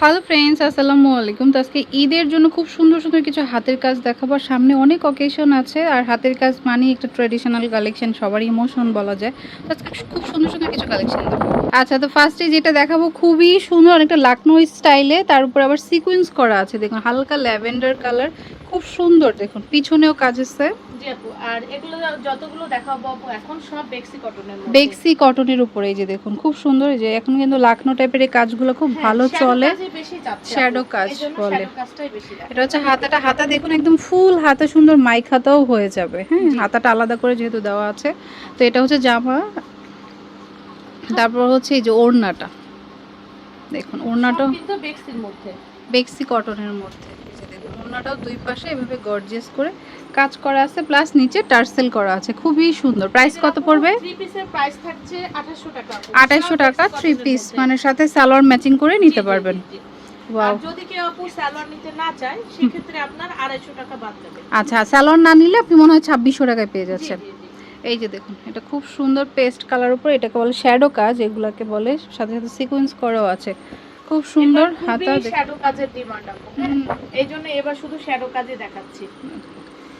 Hello friends আসসালামু আলাইকুম। তো আজকে ঈদের জন্য খুব সুন্দর সুন্দর কিছু হাতের কাজ দেখাবার সামনে অনেক অকেশন আছে, আর হাতের কাজ মানে একটা ট্রেডিশনাল কালেকশন সবারই ইমোশন বলা যায়। তো আজকে খুব সুন্দর সুন্দর কিছু কালেকশন আচ্ছা তো ফার্স্টে যেটা দেখাবো খুবই সুন্দর, অনেকটা লাকনো স্টাইলে তার উপর আবার সিকুয়েন্স করা আছে। দেখুন, হালকা ল্যাভেন্ডার কালার খুব সুন্দর দেখুন পিছনেও কাজ আছে। জি আপু আর এগুলো যতগুলো দেখাবো আপু এখন সব বেক্সি কটনের বেক্সি কটনের উপরে এই যে দেখুন খুব সুন্দর যে এখন কিন্তু লাকনো টাইপের এই কাজগুলো খুব হ্যাঁ, ভালো চলে। আপু। কাজ বলে। এটা হচ্ছে হাতাটা হাতা দেখুন একদম ফুল হাতে সুন্দর মাইক হাতাও হয়ে যাবে। হ্যাঁ হাতাটা আলাদা করে যেহেতু দেওয়া আছে। তো এটা হচ্ছে জামা তারপর হচ্ছে এই যে ওড়নাটা। দেখুন ওড়নাটা কিন্তু বেক্সির মধ্যে। বেক্সি কটনের মধ্যে। ওড়নাটাও দুই পাশে এভাবে গর্জিয়াস করে কাজ করা আছে প্লাস নিচে টার্সেল করা আছে। খুবই সুন্দর। প্রাইস কত পড়বে? থ্রি পিসের প্রাইস থাকছে 2800 টাকা। আপু। আঠাইশশো টাকা থ্রি পিস মানে সাথে সালোয়ার ম্যাচিং করে নিতে পারবেন। আর যদি কেউ আপু সালোয়ার নিতে না চায় সেক্ষেত্রে আপনার 250 টাকা বাদ যাবে। আচ্ছা সালোয়ার না নিলে আপনি মনে হয় ছাব্বিশশো টাকায় পেয়ে যাচ্ছেন। এই যে দেখুন এটা খুব সুন্দর পেস্ট কালার উপর এটাকে বলে শ্যাডো কাজ এগুলাকে বলে সাথে সাথে সিকোয়েন্স করাও আছে। খুব সুন্দর হাতা shadow কাজের ডিমান্ড আপু হ্যাঁ। এই জন্য এবার শুধু শ্যাডো কাজই দেখাচ্ছি।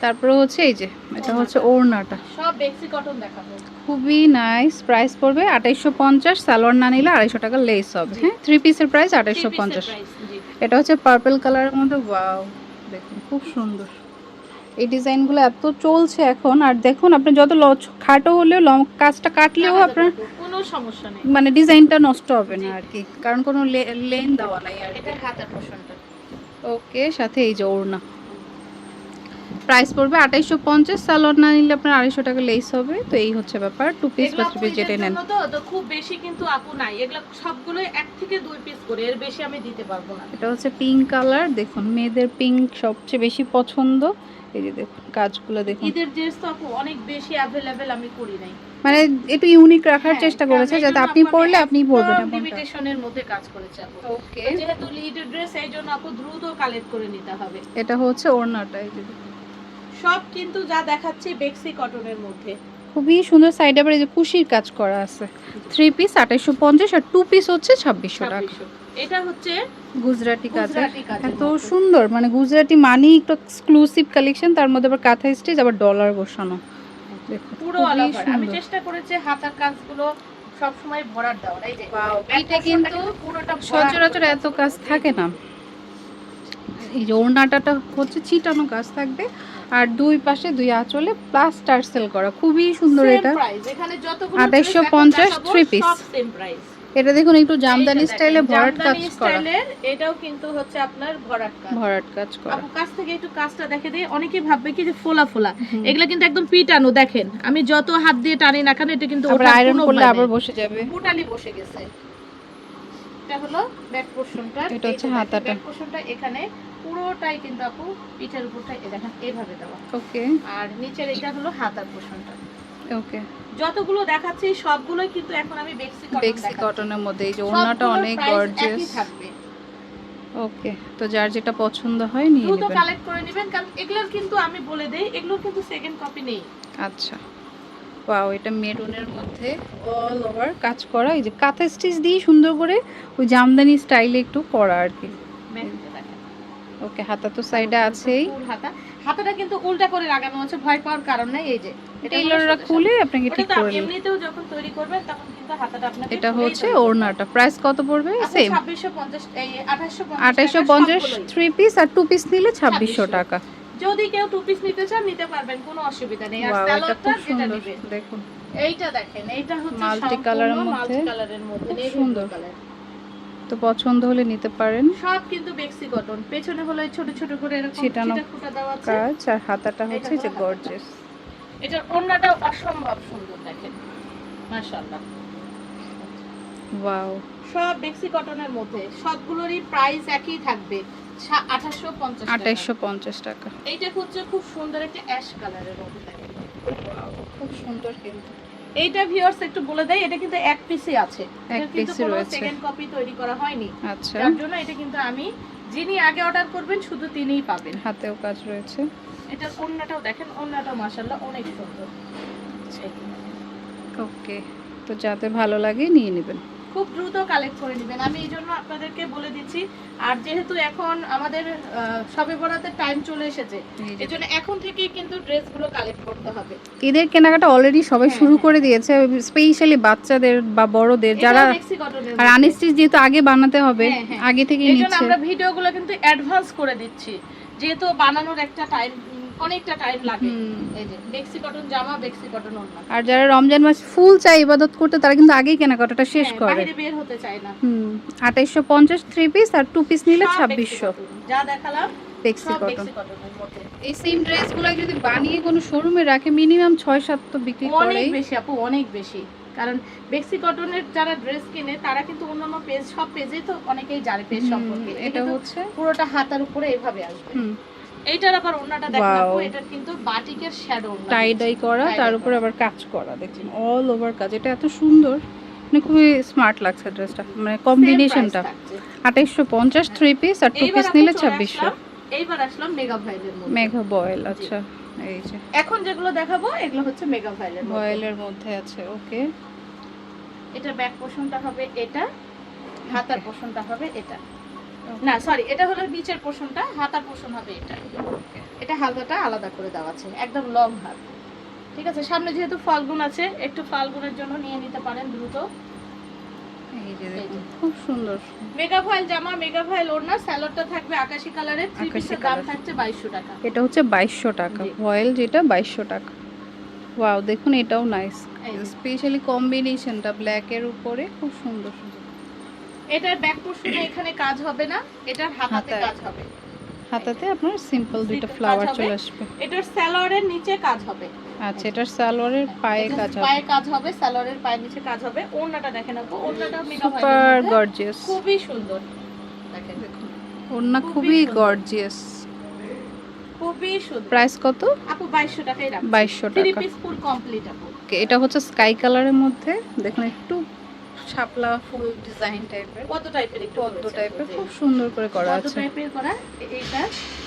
তারপরে হচ্ছে এই যে এটা হচ্ছে ওড়নাটা। সব বেক্সি কটন দেখাবো। খুবই নাইস প্রাইস পড়বে আঠাইশশো পঞ্চাশ সালোয়ার না নিলে আড়াইশো টাকা লেস হবে হ্যাঁ? থ্রি পিসের প্রাইস এর পঞ্চাশ এটা হচ্ছে পার্পল কালারের মধ্যে ওয়াও দেখুন খুব সুন্দর। এই ডিজাইনগুলো এত চলছে এখন আর দেখুন আপনি যত খাটো হলেও কাজটা কাটলেও আপনার সমস্যা নেই। মানে ডিজাইনটা নষ্ট হবে না আর কি। কারণ কোনো লেন দেওয়া নাই আর এটা হাতের পোষণটা ওকে সাথে এই যে ওড়না। প্রাইস পড়বে আঠাইশশো পঞ্চাশ সালোয়ার না নিলে আপনার আড়াইশো টাকা লেস হবে। তো এই হচ্ছে ব্যাপার টু পিস বা থ্রি পিস যেটাই নেন। তো খুব বেশি কিন্তু আপু নাই। এগুলো সবগুলো এক থেকে দুই পিস করে এর বেশি আমি দিতে পারব না। এটা হচ্ছে পিঙ্ক কালার দেখুন মেয়েদের পিঙ্ক সবচেয়ে বেশি পছন্দ। এই যে দেখুন কাজগুলো দেখুন। ঈদের ড্রেস তো আপু অনেক বেশি অ্যাভেলেবেল আমি করি নাই। মানে একটু ইউনিক রাখার হ্যাঁ, চেষ্টা করেছে যাতে আপনি পরলে আপনি পরবেন একদম লিমিটেশনের মধ্যে কাজ করেছে আপু। ওকে যেহেতু ঈদের ড্রেস এই জন্য আপু দ্রুত কালেক্ট করে নিতে হবে। এটা হচ্ছে ওড়নাটা এই যে দেখুন। সব কিন্তু যা দেখাচ্ছি বেক্সি কটনের মধ্যে। খুবই সুন্দর সাইডে আবার এই যে কুশির কাজ করা আছে। থ্রি পিস আঠাইশো পঞ্চাশ আর টু পিস হচ্ছে ছাব্বিশশো টাকা। এটা হচ্ছে গুজরাটি কাজের এত সুন্দর মানে গুজরাটি মানি একটু এক্সক্লুসিভ কালেকশন তার মধ্যে আবার কাঁথা স্টেজ আবার ডলার বসানো। পুরো আমি চেষ্টা করেছি হাতার কাজগুলো সব সময় ভরাট দেওয়ার। এই যে Wow, back এইটা portionটা কিন্তু পুরোটা সচরাচর এত কাজ থাকে না। এই যে ওড়নাটাটা হচ্ছে ছিটানো কাজ থাকবে আর দুই পাশে দুই আঁচলে প্লাস টার্সেল করা। খুবই সুন্দর এটা। price, এখানে যতগুলো 2850 dress এখন three দেখাবো, piece। সব same price। এটা দেখুন একটু জামদানি স্টাইলে ভরাট কাজ করা। এটাও কিন্তু হচ্ছে আপনার ভরাট কাজ। ভরাট কাজ করা। আপু কাছ থেকে একটু কাজটা দেখে দিই। অনেকেই ভাববে কি যে ফোলা ফোলা। এগুলা কিন্তু একদম পিটানো দেখেন। আমি যত হাত দিয়ে টানি না কেন এটা কিন্তু আবার আয়রন করলে আবার বসে যাবে। টোটালি বসে গেছে। এটা হলো ব্যাক পোরশনটা। এটা হচ্ছে হাতাটা। ব্যাক পোরশনটা এখানে পুরোটাই কিন্তু আপু পিঠের উপরটা এই দেখেন এইভাবে দেওয়া। ওকে। আর নিচের এটা হলো হাতার পোরশনটা। ওকে। যতগুলো দেখাচ্ছি সবগুলোই কিন্তু এখন আমি বেক্সি কটন বেক্সি কটনের মধ্যে এই যে ওড়নাটা অনেক গর্জিয়াস থাকবে। ওকে তো যার যেটা পছন্দ হয় নিয়ে দ্রুত নেবেন। কালেক্ট করে নেবেন কারণ এগুলোর কিন্তু আমি বলে দেই এগুলোর কিন্তু সেকেন্ড কপি নেই। আচ্ছা। ওয়াও এটা মেরুনের মধ্যে অল ওভার কাজ করা। এই যে কাঁথা স্টিচ দিয়ে সুন্দর করে ওই জামদানি স্টাইলে একটু করা আর কি। ওকে হাতা তো সাইডে আছেই। হাতা। হাতাটা কিন্তু উল্টা করে লাগানো আছে ভয় পাওয়ার কারণ নাই এই যে। টেইলররা খুলে। আপনাকে ঠিক করে নেবে এমনিতেও যখন তৈরি করবেন তখন কিন্তু হাতাটা আপনাকে এটা হচ্ছে ওড়নাটা। প্রাইস কত পড়বে। সেম 2650 এই 2850 আঠাইশো টাকা পঞ্চাশ সবগুলোই। থ্রি পিস আর টু পিস নিলে ছাব্বিশশো 2600 টাকা। যদি কেউ টু পিস নিতে চান নিতে পারবেন কোনো অসুবিধা নেই। আর এটা সালোয়ারটা যেটা নেবেন দেখুন। এইটা দেখেন এইটা হচ্ছে colour এর মধ্যে। মাল্টি কালারের মধ্যে navy সুন্দর। blue তো পছন্দ হলে নিতে পারেন। সব কিন্তু বেক্সি কটন পেছনে হলো এই ছোট ছোট করে এরকম ছিটানো কাজ আর হাতাটা হচ্ছে যে গর্জিয়াস এটার ওড়নাটা অসম্ভব সুন্দর দেখেন। মাশাআল্লাহ। ওয়াও সব বেক্সি কটনের মধ্যে সবগুলোরই প্রাইস একই থাকবে। আঠাশশো পঞ্চাশ টাকা। এইটা হচ্ছে খুব সুন্দর একটা অ্যাশ কালারের খুব সুন্দর কিন্তু। এইটা ভিউয়ার্স একটু বলে দেয় এটা কিন্তু এক পিসে আছে। এক এটা কোনো রয়েছে। সেকেন্ড কপি তৈরি করা হয়নি। আচ্ছা। যার জন্য এটা কিন্তু আমি যিনি আগে অর্ডার করবেন শুধু তিনিই পাবেন। হাতেও কাজ রয়েছে। এটার ওড়নাটাও দেখেন ওড়নাটাও মাশাআল্লাহ অনেক সুন্দর। ওকে তো যাতে ভালো লাগে নিয়ে নেবেন। খুব দ্রুত কালেক্ট করে নেবেন আমি এই জন্য আপনাদেরকে বলে দিচ্ছি আর যেহেতু এখন আমাদের সবে বরাতের টাইম চলে এসেছে এই জন্য এখন থেকেই কিন্তু ড্রেসগুলো কালেক্ট করতে হবে ঈদের কেনাকাটা অলরেডি সবাই হ্যাঁ, শুরু হ্যাঁ। করে দিয়েছে স্পেশালি বাচ্চাদের বা বড়দের যারা আর। আনস্টিচ যেহেতু আগে বানাতে হবে হ্যাঁ। আগে জন্য নিচ্ছে আমরা ভিডিওগুলো কিন্তু অ্যাডভান্স করে দিচ্ছি যেহেতু বানানোর একটা টাইম অনেকটা টাইম লাগে। এই যে বেক্সি কটন জামা বেক্সি কটন ওড়না। আর যারা রমজান মাস ফুল চাই ইবাদত করতে তারা কিন্তু আগেই কেনাকাটাটা শেষ হ্যাঁ, করে। বাইরে বের হতে চায় না। হুম আঠাইশশো পঞ্চাশ থ্রি পিস আর টু পিস নিলে সব বেক্সি ছাব্বিশশো। কটন। যা দেখালাম কটন বেক্সি মধ্যে। এই সেম ড্রেসগুলো যদি বানিয়ে কোনো শোরুমে রাখে মিনিমাম ছয় সাত তো বিক্রি অনেক বেশি আপু অনেক বেশি। কারণ বেক্সি কটনের যারা ড্রেস কিনে তারা কিন্তু অন্যান্য পেজ সব পেজে তো অনেকেই জানে পেজ সম্পর্কে। এটা হচ্ছে পুরোটা হাতার উপরে এইভাবে আসবে। এইটার আবার ওন্নাটা দেখেন আপু এটা কিন্তু বাটিকের শ্যাডো টাই ডাই করা তার উপরে আবার কাজ করা দেখুন অল ওভার কাজ। এটা এত সুন্দর। মানে খুবই স্মার্ট লাগছে ড্রেসটা মানে কম্বিনেশনটা আঠাইশশো পঞ্চাশ থ্রি পিস আর টু পিস নিলে ছাব্বিশশো। এইবার আসলাম মেগা ভাইলের মধ্যে। মেঘা বয়েল আচ্ছা এই যে। এখন যেগুলো দেখাবো এগুলো হচ্ছে মেগা ভাইলের বয়েলের মধ্যে আছে ওকে এটা ব্যাক পোর্শনটা হবে এটা হাতার পোর্শনটা হবে এটা। না সরি এটা হলো নিচের পোর্শনটা হাতার পোর্শন হবে এটা। এটা হাতাটা আলাদা করে দেওয়া আছে একদম লং হাত। ঠিক আছে সামনে যেহেতু ফাল্গুন আছে একটু ফাল্গুনের জন্য নিয়ে নিতে পারেন দ্রুত। খুব সুন্দর। মেগা জামা মেগা ভাইল ওড়না স্যালোডটা থাকবে আকাশি কালারের থ্রি আকাশি পিসের দাম থাকছে টাকা। এটা হচ্ছে টাকা। যেটা টাকা। ওয়াও দেখুন এটাও নাইস স্পেশালি কম্বিনেশনটা ব্ল্যাকের উপরে খুব সুন্দর। সুন্দর। এটার ব্যাক পোর্শনে এখানে কাজ হবে না এটার হাতাতে কাজ হবে। হাতাতে আপনার সিম্পল Simple ফ্লাওয়ার চলে আসবে। এটার স্যালোয়ারের নিচে কাজ হবে। আচ্ছা এটার সালোয়ারের পায়ে এটা কাজ হবে। পায়ে কাজ হবে স্যালোয়ারের পায়ের নিচে কাজ হবে। ওড়নাটা দেখেন আপু ওড়নাটা মেগা সুপার গর্জিয়াস খুবই সুন্দর। দেখেন। দেখুন ওড়না খুবই গর্জিয়াস খুবই সুন্দর। প্রাইস কত? আপু 2200 টাকাই রাখছি। 2200 থ্রি টাকা। পিস ফুল কমপ্লিট আপু। এটা হচ্ছে স্কাই কালারের মধ্যে। দেখুন একটু শাপলা ফুল ডিজাইন টাইপের। কত টাইপের একটু পদ্ম টাইপের? খুব সুন্দর করে করা কত আছে। টাইপের করা? এইটা।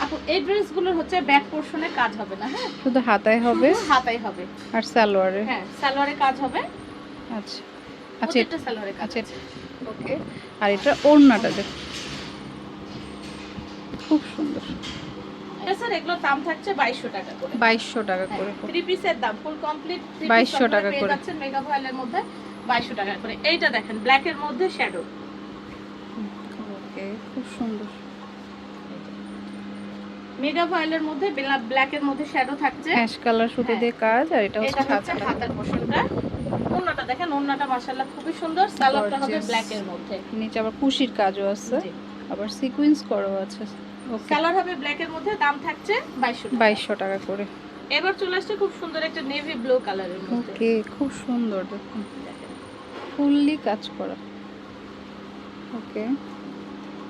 আপু এই ড্রেসগুলোর হচ্ছে ব্যাক পোর্শনে কাজ হবে না হ্যাঁ? শুধু হাতায় হবে? শুধু হাতাই হবে। আর সালোয়ারে? হ্যাঁ সালোয়ারে কাজ হবে। আচ্ছা। আচ্ছা প্রত্যেকটা সালোয়ারে কাজ আচ্ছা। আছে। ওকে। আর এটা ওড়নাটা দেখ। খুব সুন্দর। স্যার এগুলোর দাম থাকছে 2200 টাকা করে। বাইশশো টাকা করে। থ্রি পিসের দাম ফুল কমপ্লিট 2200 টাকা করে। মেগা ভয়েলের মধ্যে। 2200 টাকা। করে এইটা দেখেন ব্ল্যাকের মধ্যে শ্যাডো ওকে খুব সুন্দর। মেগা ভয়েলের মধ্যে ব্ল্যাকের মধ্যে শ্যাডো থাকছে। অ্যাশ কালার সুতো। দিয়ে কাজ আর এটা হচ্ছে হাতার পোর্শনটা ওন্নাটা দেখেন ওন্নাটা মাশাআল্লাহ খুবই সুন্দর। সালোয়ারটা হবে. ব্ল্যাকের মধ্যে। নিচে আবার কুশির কাজও আছে। আবার সিকোয়েন্স করাও আছে। ওকে সালোয়ার হবে ব্ল্যাকের মধ্যে দাম থাকছে 2200 বাইশশো টাকা করে। এবার চলে আসছে খুব সুন্দর একটা নেভি ব্লু কালারের মধ্যে। ওকে খুব সুন্দর দেখুন। ফুললি কাজ করা। ওকে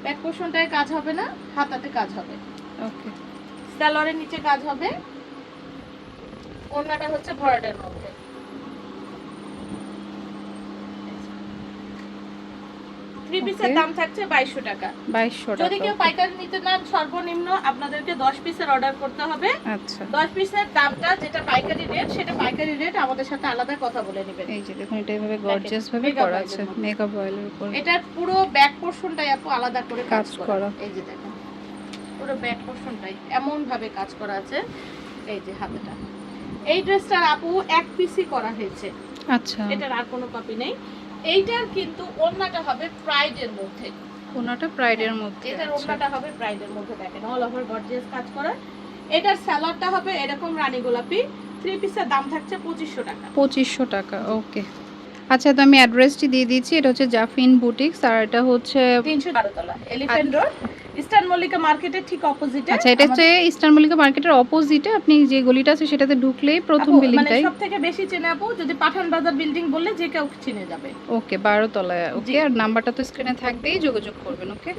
ব্যাক পোর্শনটায় কাজ হবে না হাতাতে কাজ হবে। ওকে সালোয়ারের নিচে কাজ হবে। ওন্নাটা হচ্ছে ভরাটের মধ্যে। থ্রি পিসের দাম থাকছে বাইশশো টাকা। বাইশশো যদি কেউ পাইকারি নিতে নেন সর্বনিম্ন আপনাদেরকে দশ পিসের অর্ডার করতে হবে। আচ্ছা। দশ পিসের দামটা যেটা পাইকারি রেট সেটা পাইকারি রেট আমাদের সাথে আলাদা কথা বলে নেবেন। এই যে দেখুন এটা এভাবে গর্জিয়াস ভাবে করা আছে এর মধ্যে। মেকা বয়েলের উপর। এটার পুরো ব্যাক পোর্শনটাই আপু আলাদা করে কাজ করা। এই যে দেখেন পুরো ব্যাক পোর্শনটাই এমন ভাবে কাজ করা আছে। এই যে হাতেটা। এই ড্রেসটার আপু এক পিসই করা হয়েছে। আচ্ছা। এটার আর কোনো কপি নেই। এইটার কিন্তু ওন্নাটা হবে প্রাইডের মধ্যে। ওন্নাটা প্রাইডের মধ্যে এটার ওন্নাটা হবে প্রাইডের মধ্যে দেখেন অল ওভার গর্জিয়াস কাজ করা এটার স্যালাডটা হবে এরকম রানী গোলাপি থ্রি পিসের দাম থাকছে পঁচিশশো টাকা। পঁচিশশো টাকা ওকে আচ্ছা তো আমি অ্যাড্রেসটি দিয়ে দিচ্ছি এটা হচ্ছে জাফিন বুটিক্স আর এটা হচ্ছে তিনশো বারোতলা এলিফেন্ট রোড ইস্টার্ন মল্লিকা মার্কেটের ঠিক অপোজিটে আচ্ছা এটা হচ্ছে ইস্টার্ন মল্লিকা মার্কেটের অপোজিটে আপনি যে গলিটা আছে সেটাতে ঢুকলেই প্রথম মানে বিল্ডিংটাই সব থেকে বেশি চেনে আপু যদি পাঠান বাজার বিল্ডিং বললে যে কেউ চিনে যাবে। ওকে বারো তলায় ওকে আর নাম্বারটা তো স্ক্রিনে থাকবেই যোগাযোগ করবেন ওকে